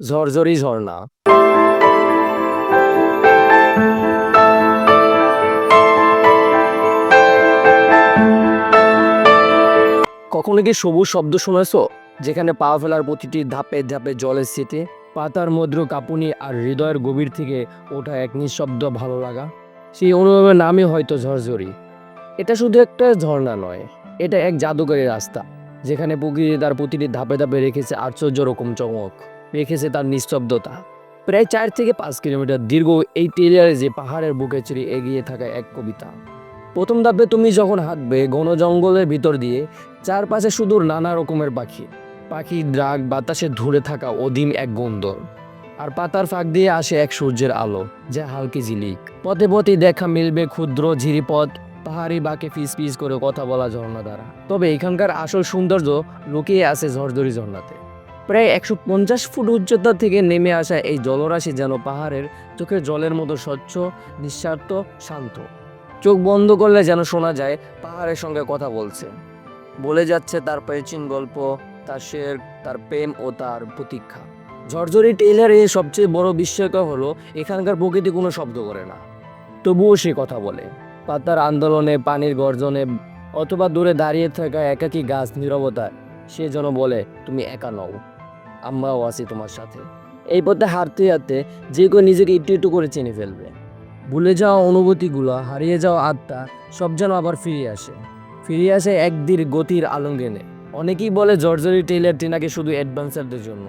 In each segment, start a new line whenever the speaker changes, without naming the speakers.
ঝরঝরি ঝর্ণা। কখনো কি সবুজ শব্দ শুনেছো? যেখানে পা ফেলার প্রতিটি ধাপে ধাপে জলের স্মৃতি, পাতার মদ্র কাঁপুনি আর হৃদয়ের গভীর থেকে ওঠা এক নিঃশব্দ ভালো লাগা সেই অনুভবের নামই হয়তো ঝরঝরি। এটা শুধু একটা ঝর্ণা নয়, এটা এক জাদুকরী রাস্তা। যেখানে প্রকৃতি তার প্রতিটি ধাপে ধাপে রেখেছে আশ্চর্য রকম চমক। রেখেছে তার নিস্তব্ধতা। প্রায় চার থেকে পাঁচ কিলোমিটার দীর্ঘ এই টেরিয়ারে যে পাহাড়ের বুকে চিরে এগিয়ে থাকা এক কবিতা। প্রথম ধাপে তুমি যখন হাঁটবে ঘন জঙ্গলের ভিতর দিয়ে, চারপাশে শুধু নানা রকমের পাখি। পাখি ড্রাগ বাতাসে ধরে থাকা অধীম এক গন্ধর আর পাতার ফাঁক দিয়ে আসে এক সূর্যের আলো, যা হালকি ঝিলিক। পথে পথে দেখা মিলবে ক্ষুদ্র ঝিরিপথ পাহাড়ি বাঁকে ফিস ফিস করে কথা বলা ঝর্ণা দ্বারা তবে এখানকার আসল সৌন্দর্য লুকিয়ে আছে ঝরঝরি ঝর্ণাতে। প্রায় একশো পঞ্চাশ ফুট উচ্চতা থেকে নেমে আসা এই জলরাশি যেন পাহাড়ের চোখের জলের মতো স্বচ্ছ, নিঃস্বার্থ, শান্ত। চোখ বন্ধ করলে যেন শোনা যায়, পাহাড়ের সঙ্গে কথা বলছে। বলে যাচ্ছে তার প্রাচীন গল্প, তার শের, তার প্রেম ও তার প্রতীক্ষা। ঝরঝরি টেইলারে সবচেয়ে বড় বিস্ময়কর হলো, এখানকার প্রকৃতি কোনো শব্দ করে না। তবুও সে কথা বলে। পাতার আন্দোলনে, পানির গর্জনে অথবা দূরে দাঁড়িয়ে থাকা একাকী গাছ নীরবতায়, সে যেন বলে, তুমি একা নও, আমরাও আছি তোমার সাথে। এই পথে হাঁটতে হাঁটতে যে কেউ নিজেকে একটু একটু করে চিনে ফেলবে। ভুলে যাওয়া অনুভূতিগুলো, হারিয়ে যাওয়া আত্মা, সব যেন আবার ফিরে আসে। ফিরে আসে একদির গতির আলঙ্গনে। অনেকেই বলে, জর্জরি টেইলারটি নাকি শুধু অ্যাডভেঞ্চারদের জন্য।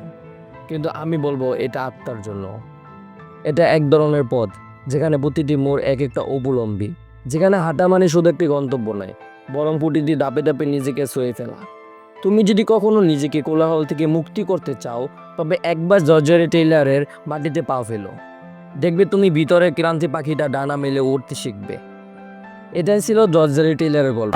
কিন্তু আমি বলব, এটা আত্মার জন্য। এটা এক ধরনের পথ, যেখানে প্রতিটি মোড় এক একটা অবলম্বী যেখানে হাঁটা মানে শুধু একটি গন্তব্য নয়, বরং পুটি দিয়ে দাপে ধাপে নিজেকে সয়ে ফেলা। তুমি যদি কখনো নিজেকে কোলাহল থেকে মুক্তি করতে চাও, তবে একবার জর্জরি টেইলারের মাটিতে পা ফেলো। দেখবে তুমি ভিতরে ক্রান্তি পাখিটা ডানা মেলে উঠতে শিখবে। এটাই ছিল জর্জরি টেইলারের গল্প।